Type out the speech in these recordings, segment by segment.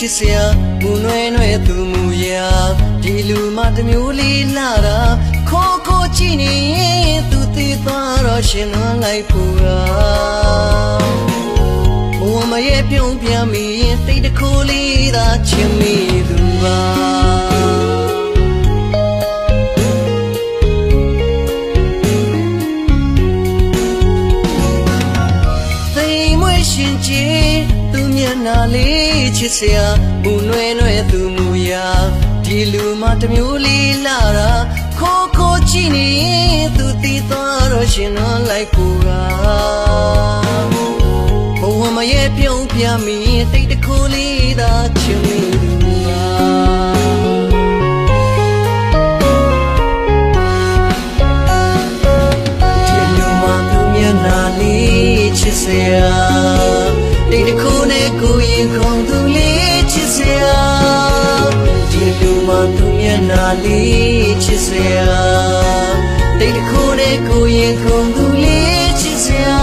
ချစ်စရာမူနွယ်နွယ်သူမူရာဒီလူမတစ်မျိုးလေးလာတာခိုးခိုးကြည့်နေရင်သူသိသွားတော့ရှင်လွန်လိုက်ပူရာဘဝမရဲ့ပြုံးပြမိရင်တိတ်တခိုးလေးသာချင်မိသူပါသိမ်မွေးရှင်ကြီးသူမျက်နှာလေး ချစ်စရာဘူနွယ်နွယ်သူမူရာဒီလူမတစ်မျိုးလေးလာတာခိုးခိုးကြည့်နေရင်သူတည်သွားတော့ရှင်တော့လိုက်ကိုကဘဝမရဲ့ပြုံးပြမိရင်တိတ်တခိုးလေးသာချင်မိသူကဒီလူမသူမျက်နှာလေးချစ်စရာ တိတ်တခုနဲ့ကိုရင်ခုံသူလေးချစ်စရာဒီလူမသူမျက်နှာလေးချစ်စရာတိတ်တခုနဲ့ကိုရင်ခုံသူလေးချစ်စရာ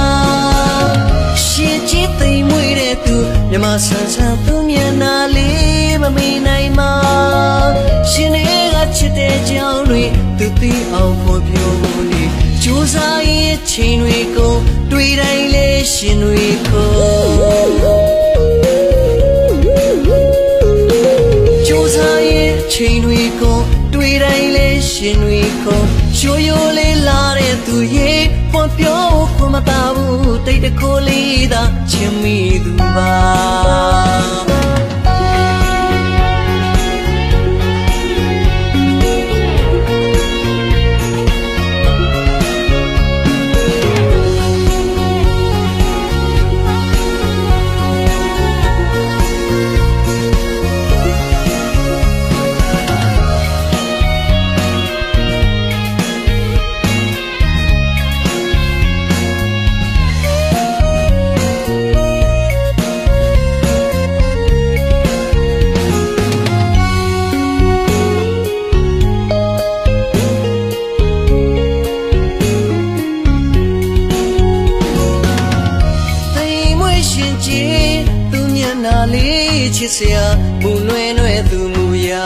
ရှင်ချစ်သိမ်မွေတဲ့သူမြမဆန်းဆန်းသူမျက်နှာလေးမမေ့နိုင်မှာရှင်တွေကချစ်တဲ့ကြောင်းတွေသူသိအောင်ဖို့ပြောဖို့လေကြိုးစားရဲ့ချိန်တွေကုန်တွေ့တိုင်းလဲရှင်တွေ ရှင်တွေခုရှိုးရိုးလေးလာတဲ့သူရဲ့ဖွန်ပြောခွန်မတာဘူးတိတ်တခိုးလေးသာချင်မိသူပါ ချစ်စရာဘူနွယ်နွယ်သူမူရာ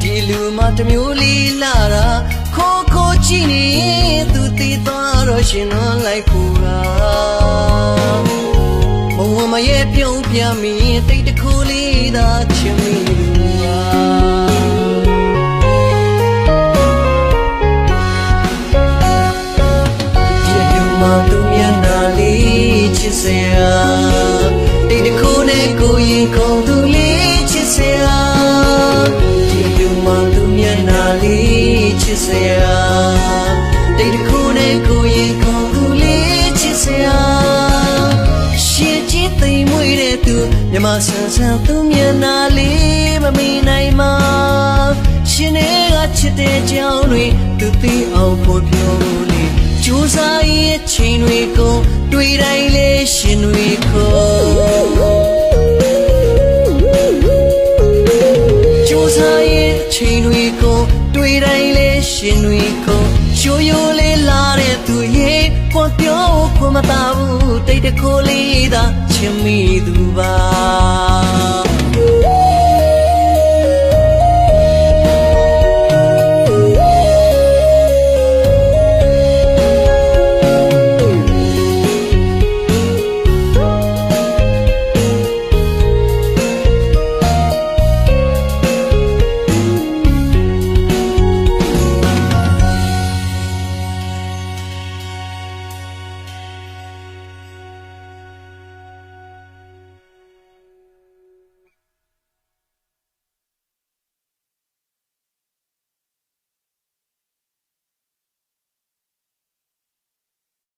ဒီလူမတစ်မျိုးလေးလာတာခိုးခိုးကြည့်နေရင်သူတည်သွားတော့ရှင်တော့လိုက်ကိုကဘဝမရဲ့ပြုံးပြမိရင်တိတ်တခိုးလေးသာချင်မိလူ မြမဆန်းဆန်းသူမျက်နှာလေးမမေ့နိုင်မှာရှင်တွေကချစ်တဲ့ကြောင်းတွေသူသိအောင်ဖို့ပြောလေကြိုးစားရဲ့ချိန်တွေကုန်တွေ့တိုင်းလဲရှင်တွေခေါ်ကြိုးစားရဲ့ချိန်တွေကုန်တွေ့တိုင်းလဲရှင်တွေခေါ်ရှိုးရိုးလေးလာတဲ့သူရဲ့ခွန်ပြောခွန်မတာဘူးတိတ်တခိုးလေးသာချင်မိသူပါ